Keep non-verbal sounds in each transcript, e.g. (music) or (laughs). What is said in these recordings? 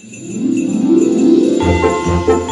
thank you.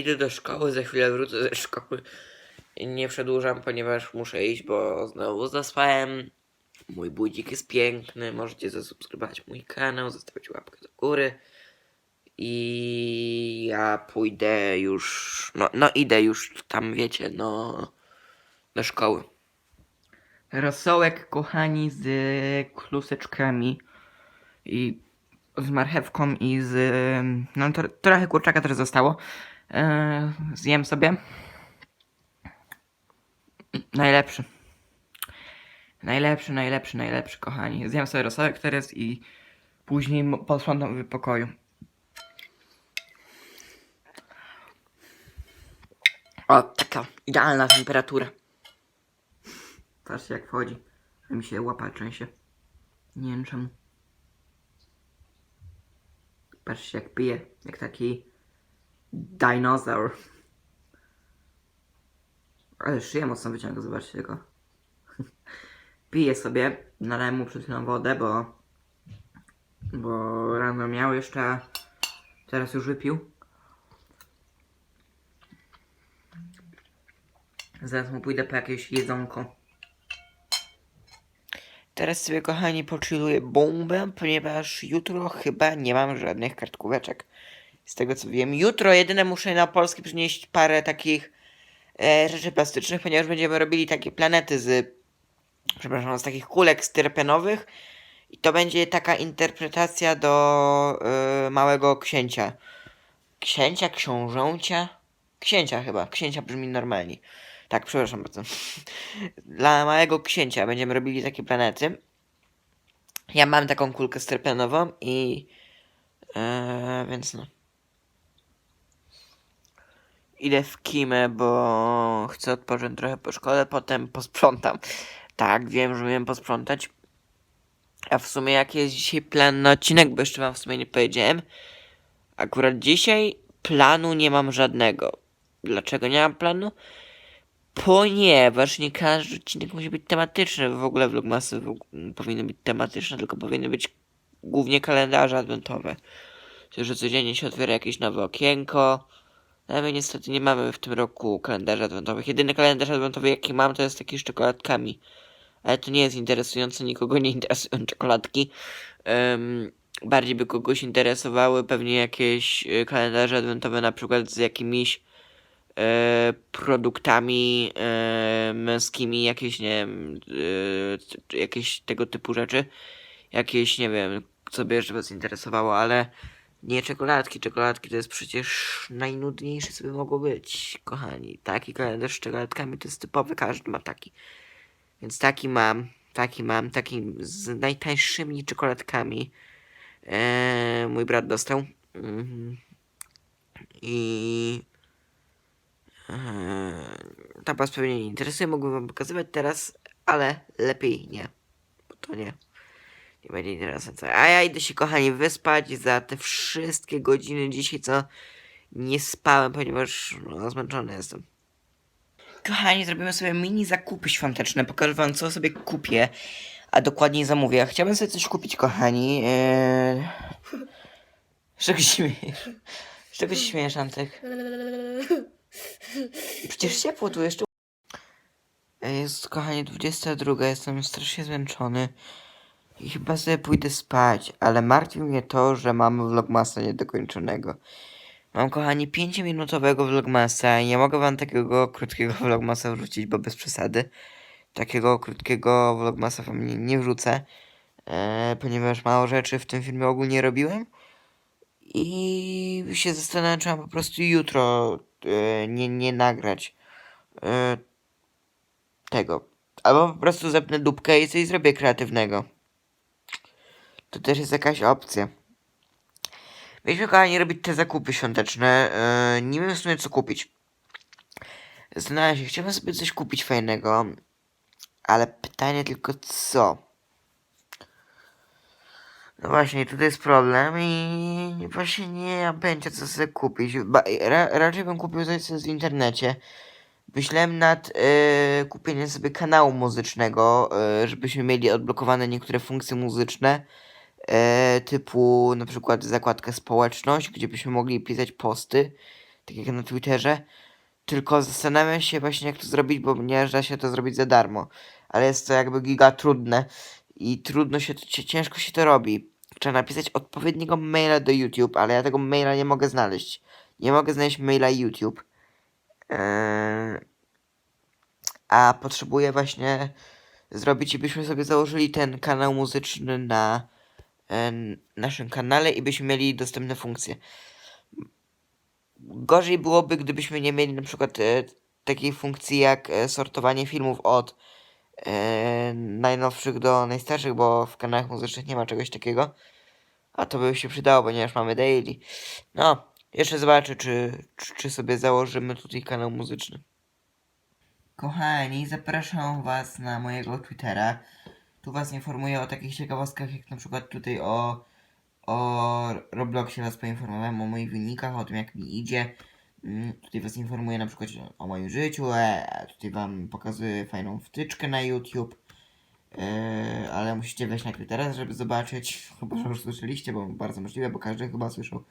Idę do szkoły, za chwilę wrócę ze szkoły. Nie przedłużam, ponieważ muszę iść, bo znowu zaspałem. Mój budzik jest piękny. Możecie zasubskrybować mój kanał, zostawić łapkę do góry. I ja pójdę już. No, no idę już tam, wiecie, no. Do szkoły. Rosołek, kochani, z kluseczkami i z marchewką i z... No to, trochę kurczaka też zostało. Eee, zjem sobie. Najlepszy. Najlepszy, najlepszy, najlepszy, kochani. Zjem sobie rosołek teraz i później m- posprzątam w pokoju. O, taka idealna temperatura. Patrzcie jak wchodzi. Mi się łapa trzęsie. Nie wiem czemu. Patrzcie jak pije. Jak taki dinozaur. Ale szyję mocno wyciąga, zobaczcie tylko. (laughs) Pije sobie. Nalałem mu przed chwilą wodę, bo... Bo rano miał jeszcze, teraz już wypił. Zaraz mu pójdę po jakieś jedzonko. Teraz sobie, kochani, pochilluję bombę, ponieważ jutro chyba nie mam żadnych kartkóweczek. Z tego co wiem. Jutro jedyne muszę na Polskę przynieść parę takich e, rzeczy plastycznych, ponieważ będziemy robili takie planety z, przepraszam, z takich kulek styropianowych. I to będzie taka interpretacja do e, Małego Księcia. Księcia, książęcia? Księcia chyba. Księcia brzmi normalnie. Tak, przepraszam bardzo. (laughs) Dla Małego Księcia będziemy robili takie planety. Ja mam taką kulkę styropianową i... E, więc no. Idę w kimę, bo chcę odpocząć trochę po szkole, potem posprzątam. Tak, wiem, że miałem posprzątać. A w sumie jaki jest dzisiaj plan na odcinek, bo jeszcze wam w sumie nie powiedziałem. Akurat dzisiaj planu nie mam żadnego. Dlaczego nie mam planu? Ponieważ nie każdy odcinek musi być tematyczny. W ogóle vlogmasy powinny być tematyczne, tylko powinny być głównie kalendarze adwentowe. Czyli, że codziennie się otwiera jakieś nowe okienko. Ale my niestety nie mamy w tym roku kalendarzy adwentowych. Jedyny kalendarz adwentowy jaki mam to jest taki z czekoladkami. Ale to nie jest interesujące, nikogo nie interesują czekoladki. Em, bardziej by kogoś interesowały pewnie jakieś y, kalendarze adwentowe na przykład z jakimiś e, produktami e, męskimi, jakieś, nie wiem, e, jakieś tego typu rzeczy. Jakieś, nie wiem, co by jeszcze was interesowało, ale nie czekoladki. Czekoladki to jest przecież najnudniejsze, co by mogło być, kochani. Taki kalendarz z czekoladkami to jest typowy, każdy ma taki. Więc taki mam, taki mam, taki z najtańszymi czekoladkami. E, mój brat dostał. Mhm. I Eee, Ta was pewnie nie interesuje, mógłbym wam pokazywać teraz, ale lepiej nie. Bo to nie. Będzie interesujące. A ja idę się, kochani, wyspać za te wszystkie godziny dzisiaj, co nie spałem, ponieważ no, zmęczony jestem. Kochani, zrobimy sobie mini zakupy świąteczne. Pokażę wam, co sobie kupię, a dokładniej zamówię. Chciałbym sobie coś kupić, kochani. Eee... Z czego się czego się śmiejesz, Antek? Przecież ciepło tu jeszcze. Jest, kochani, 22, jestem strasznie zmęczony i chyba sobie pójdę spać, ale martwi mnie to, że mamy vlogmasa niedokończonego. Mam, kochani, 5-minutowego vlogmasa i nie mogę wam takiego krótkiego (laughs) vlogmasa wrzucić, bo bez przesady. Takiego krótkiego vlogmasa wam nie, nie wrzucę, e, ponieważ mało rzeczy w tym filmie ogólnie robiłem. I się zastanawiam, czy mam po prostu jutro e, nie, nie nagrać e, tego. Albo po prostu zepnę dupkę i coś zrobię kreatywnego. To też jest jakaś opcja. Mieliśmy kochani robić te zakupy świąteczne. Yy, nie wiem w sumie co kupić. Się, chciałbym sobie coś kupić fajnego. Ale pytanie tylko co? No właśnie, tutaj jest problem i właśnie nie pojęcia co sobie kupić. Ba ra raczej bym kupił coś w internecie. Myślałem nad e, kupieniem sobie kanału muzycznego, e, żebyśmy mieli odblokowane niektóre funkcje muzyczne, typu na przykład zakładkę społeczność, gdzie byśmy mogli pisać posty, tak jak na Twitterze. Tylko zastanawiam się właśnie jak to zrobić, bo nie da się to zrobić za darmo. Ale jest to jakby giga trudne i trudno się, to, ciężko się to robi. Trzeba napisać odpowiedniego maila do YouTube, ale ja tego maila nie mogę znaleźć. Nie mogę znaleźć maila YouTube. Eee, a potrzebuję właśnie zrobić byśmy sobie założyli ten kanał muzyczny na e, naszym kanale i byśmy mieli dostępne funkcje. Gorzej byłoby, gdybyśmy nie mieli na przykład e, takiej funkcji jak e, sortowanie filmów od e, najnowszych do najstarszych, bo w kanałach muzycznych nie ma czegoś takiego. A to by się przydało, ponieważ mamy daily. No, jeszcze zobaczę, czy, czy, czy sobie założymy tutaj kanał muzyczny. Kochani, zapraszam Was na mojego Twittera. Tu Was informuję o takich ciekawostkach, jak na przykład tutaj o, o Robloxie Was poinformowałem, o moich wynikach, o tym jak mi idzie. Mm, Tutaj Was informuję na przykład o moim życiu, e, tutaj Wam pokazuję fajną wtyczkę na YouTube. E, ale musicie wejść na Twittera, żeby zobaczyć. (laughs) Chyba, że już słyszeliście, bo bardzo możliwe, bo każdy chyba słyszał.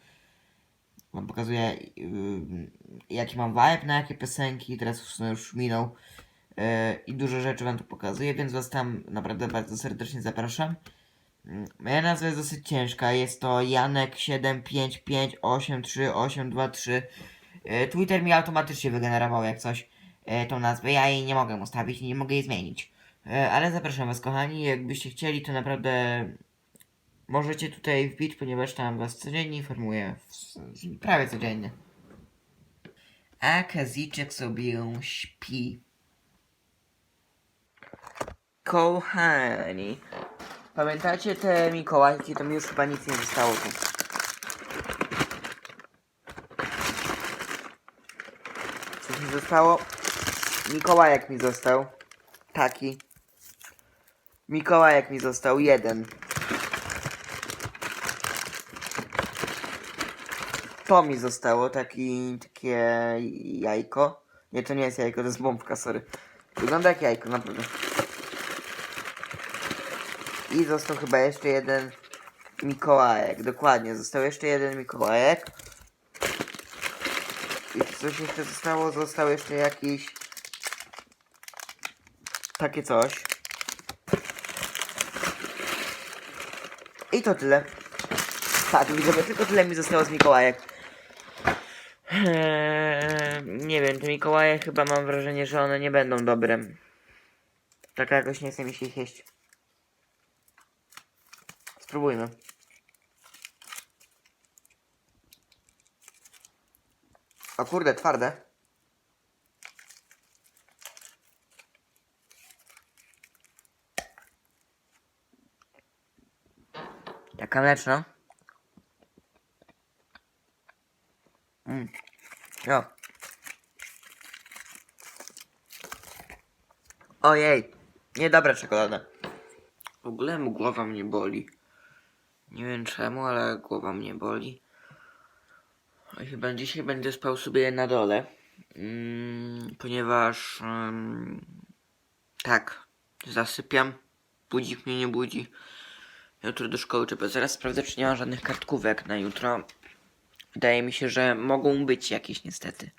Wam pokazuję, yy, jaki mam vibe na jakie piosenki. Teraz już minął. Yy, I dużo rzeczy wam tu pokazuję, więc was tam naprawdę bardzo serdecznie zapraszam. Yy, Moja nazwa jest dosyć ciężka. Jest to Janek75583823. Yy, Twitter mi automatycznie wygenerował jak coś yy, tą nazwę. Ja jej nie mogę ustawić, nie mogę jej zmienić. Ale zapraszam was kochani, jakbyście chcieli to naprawdę możecie tutaj wbić, ponieważ tam was codziennie informuję. Prawie codziennie. A Kaziczek sobie śpi. Kochani. Pamiętacie te Mikołajki? To mi już chyba nic nie zostało tu. Coś mi zostało? Mikołajek mi został. Taki. Mikołajek mi został. Jeden. To mi zostało, taki, takie jajko. Nie, to nie jest jajko, to jest bombka, sorry. Wygląda jak jajko, naprawdę. I został chyba jeszcze jeden Mikołajek, dokładnie, został jeszcze jeden Mikołajek. I coś jeszcze zostało? Został jeszcze jakiś... Takie coś. I to tyle. Tak, widzowie, tylko tyle mi zostało z Mikołajek. Eee, nie wiem, te Mikołaje chyba mam wrażenie, że one nie będą dobre. Tak jakoś nie chce mi się ich jeść. Spróbujmy. O kurde, twarde. Jaka mleczna. Mm. Jo. Ojej, niedobra czekolada. W ogóle głowa mnie boli. Nie wiem czemu, ale głowa mnie boli. I Chyba dzisiaj będę spał sobie na dole. Mm, ponieważ tak, zasypiam. Budzik mnie nie budzi. Jutro do szkoły trzeba. Zaraz sprawdzę, czy nie mam żadnych kartkówek na jutro. Wydaje mi się, że mogą być jakieś niestety.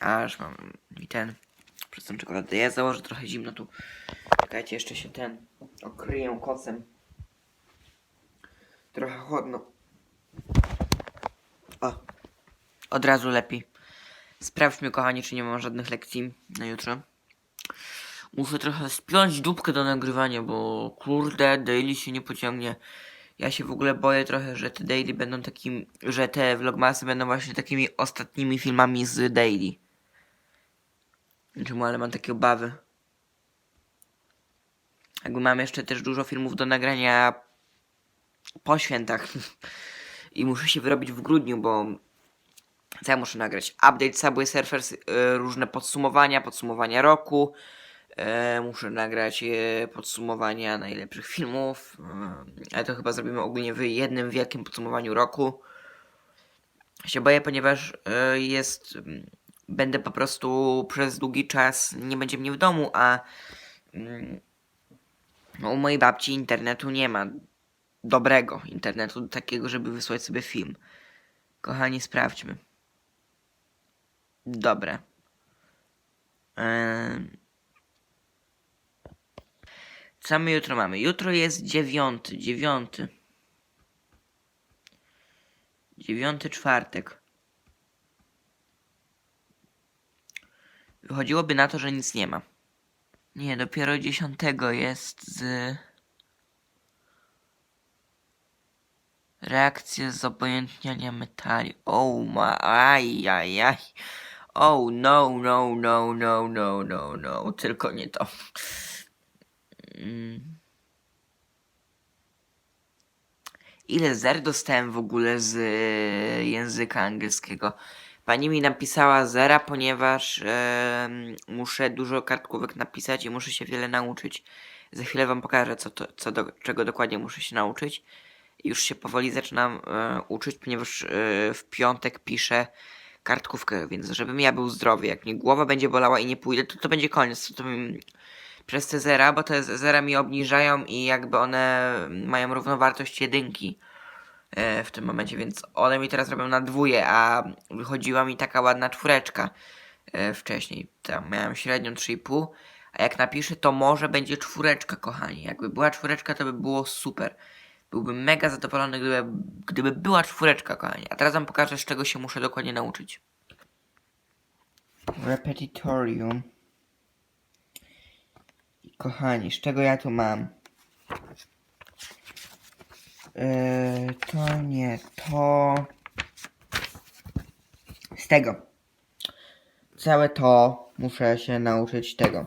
Aż mam i ten. przez tą czekoladę. Ja założę trochę zimno tu. Czekajcie, jeszcze się ten okryję kocem. Trochę chłodno. O, od razu lepiej. Sprawdźmy, kochani, czy nie mam żadnych lekcji na jutro. Muszę trochę spiąć dupkę do nagrywania, bo kurde, daily się nie pociągnie. Ja się w ogóle boję trochę, że te daily będą takim, że te vlogmasy będą właśnie takimi ostatnimi filmami z daily. Czemu, ale mam takie obawy. Jakby mam jeszcze też dużo filmów do nagrania po świętach. (laughs) I muszę się wyrobić w grudniu, bo co ja muszę nagrać? Update Subway Surfers, y, różne podsumowania, podsumowania roku. E, muszę nagrać e, podsumowania najlepszych filmów. Ale to chyba zrobimy ogólnie w jednym wielkim podsumowaniu roku. Się boję, ponieważ jest. mm, Będę po prostu przez długi czas nie będzie mnie w domu, a mm, u mojej babci internetu nie ma dobrego internetu, takiego, żeby wysłać sobie film. Kochani, sprawdźmy. Dobre. Em, Co my jutro mamy? Jutro jest dziewiąty, dziewiąty. Dziewiąty czwartek. Wychodziłoby na to, że nic nie ma. Nie, dopiero dziesiątego jest z... Reakcje z obojętniania metali. Oh my, aj, aj, aj. Oh no, no, no, no, no, no, no. Tylko nie to. Mm. Ile zer dostałem w ogóle z e, języka angielskiego? Pani mi napisała zera, ponieważ muszę dużo kartkówek napisać i muszę się wiele nauczyć. Za chwilę wam pokażę, co, to, co do, czego dokładnie muszę się nauczyć. Już się powoli zaczynam e, uczyć, ponieważ e, w piątek piszę kartkówkę, więc żebym ja był zdrowy, jak mnie głowa będzie bolała i nie pójdę, to to będzie koniec. To, to bym, przez te zera, bo te zera mi obniżają i jakby one mają równowartość jedynki e, w tym momencie, więc one mi teraz robią na dwóje, a wychodziła mi taka ładna czwóreczka e, wcześniej. Tam miałem średnią 3,5, a jak napiszę, to może będzie czwóreczka, kochani. Jakby była czwóreczka, to by było super. Byłbym mega zadowolony, gdyby, gdyby była czwóreczka, kochani. A teraz wam pokażę, z czego się muszę dokładnie nauczyć. Repetitorium. Kochani, z czego ja tu mam? Yy, to nie, to... Z tego. Całe to muszę się nauczyć tego.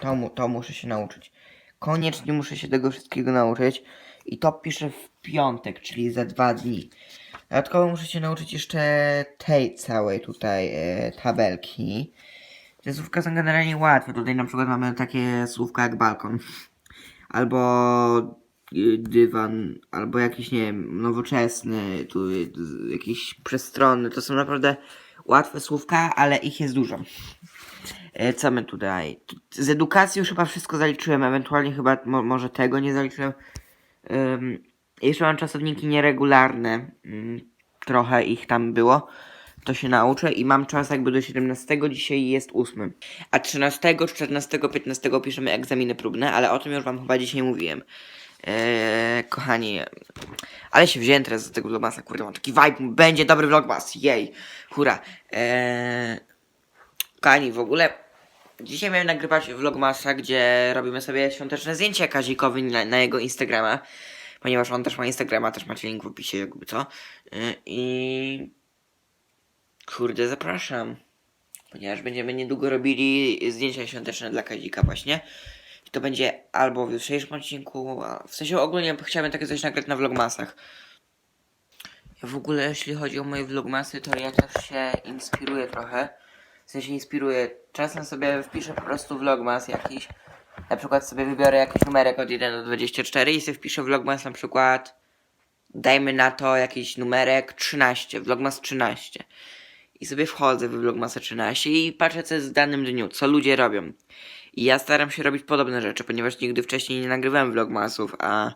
To, mu, to muszę się nauczyć. Koniecznie muszę się tego wszystkiego nauczyć. I to piszę w piątek, czyli za dwa dni. Dodatkowo muszę się nauczyć jeszcze tej całej tutaj e, tabelki. Te słówka są generalnie łatwe. Tutaj na przykład mamy takie słówka jak balkon. Albo y, dywan, albo jakiś, nie wiem, nowoczesny, tu z- jakiś przestronny. To są naprawdę łatwe słówka, ale ich jest dużo. E, Co my tutaj? Z edukacji już chyba wszystko zaliczyłem, ewentualnie chyba mo może tego nie zaliczyłem. Jeszcze mam czasowniki nieregularne. Ym, trochę ich tam było. To się nauczę i mam czas jakby do 17, dzisiaj jest 8. A 13, 14, 15 piszemy egzaminy próbne, ale o tym już wam chyba dzisiaj mówiłem. Eee, kochani, ale się wziąłem teraz z tego vlogmasa, kurde, mam taki vibe, będzie dobry vlogmas, jej, hura. Eee, kochani, w ogóle dzisiaj miałem nagrywać vlogmasa, gdzie robimy sobie świąteczne zdjęcia Kazikowi na, na jego Instagrama, ponieważ on też ma Instagrama, też macie link w opisie, jakby co. Eee, I Kurde, zapraszam. Ponieważ będziemy niedługo robili zdjęcia świąteczne dla Kazika właśnie. I to będzie albo w jutrzejszym odcinku, w sensie ogólnie chciałbym takie coś nagrać na vlogmasach. W ogóle jeśli chodzi o moje vlogmasy, to ja też się inspiruję trochę. W sensie inspiruję. Czasem sobie wpiszę po prostu vlogmas jakiś. Na przykład sobie wybiorę jakiś numerek od 1 do 24 i sobie wpiszę vlogmas na przykład dajmy na to jakiś numerek 13, vlogmas 13. I sobie wchodzę w Vlogmasa 13 i patrzę co jest w danym dniu, co ludzie robią. I ja staram się robić podobne rzeczy, ponieważ nigdy wcześniej nie nagrywałem vlogmasów, a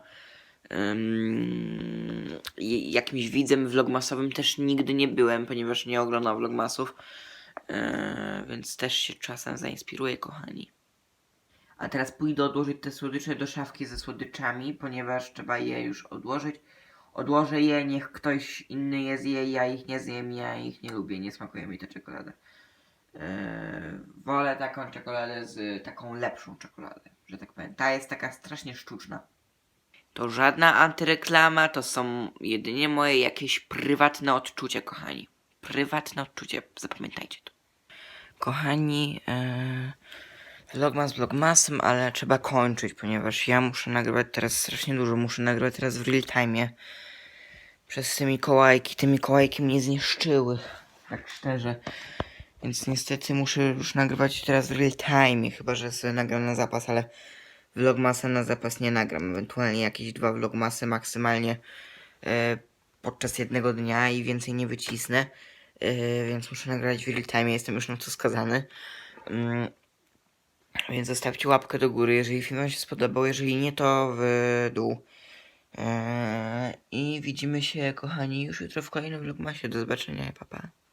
i- jakimś widzem vlogmasowym też nigdy nie byłem, ponieważ nie oglądam vlogmasów. Yy, więc też się czasem zainspiruję, kochani. A teraz pójdę odłożyć te słodycze do szafki ze słodyczami, ponieważ trzeba je już odłożyć. Odłożę je, niech ktoś inny je zje, ja ich nie zjem, ja ich nie lubię, nie smakuje mi ta czekolada. Yy, wolę taką czekoladę z taką lepszą czekoladę, że tak powiem. Ta jest taka strasznie sztuczna. To żadna antyreklama, to są jedynie moje jakieś prywatne odczucia, kochani. Prywatne odczucie, zapamiętajcie to. Kochani, e, vlogmas vlogmasem, ale trzeba kończyć, ponieważ ja muszę nagrywać teraz strasznie dużo. Muszę nagrywać teraz w real time. Przez te Mikołajki. Te Mikołajki mnie zniszczyły. Tak szczerze. Więc niestety muszę już nagrywać teraz w real time. Chyba, że sobie nagram na zapas, ale vlogmasa na zapas nie nagram. Ewentualnie jakieś dwa vlogmasy maksymalnie e, podczas jednego dnia i więcej nie wycisnę. E, więc muszę nagrać w real time. Jestem już na to skazany. Mm, więc zostawcie łapkę do góry, jeżeli film wam się spodobał. Jeżeli nie, to w dół. Eee, I widzimy się, kochani, już jutro w kolejnym vlogmasie. Do zobaczenia, papa. Pa.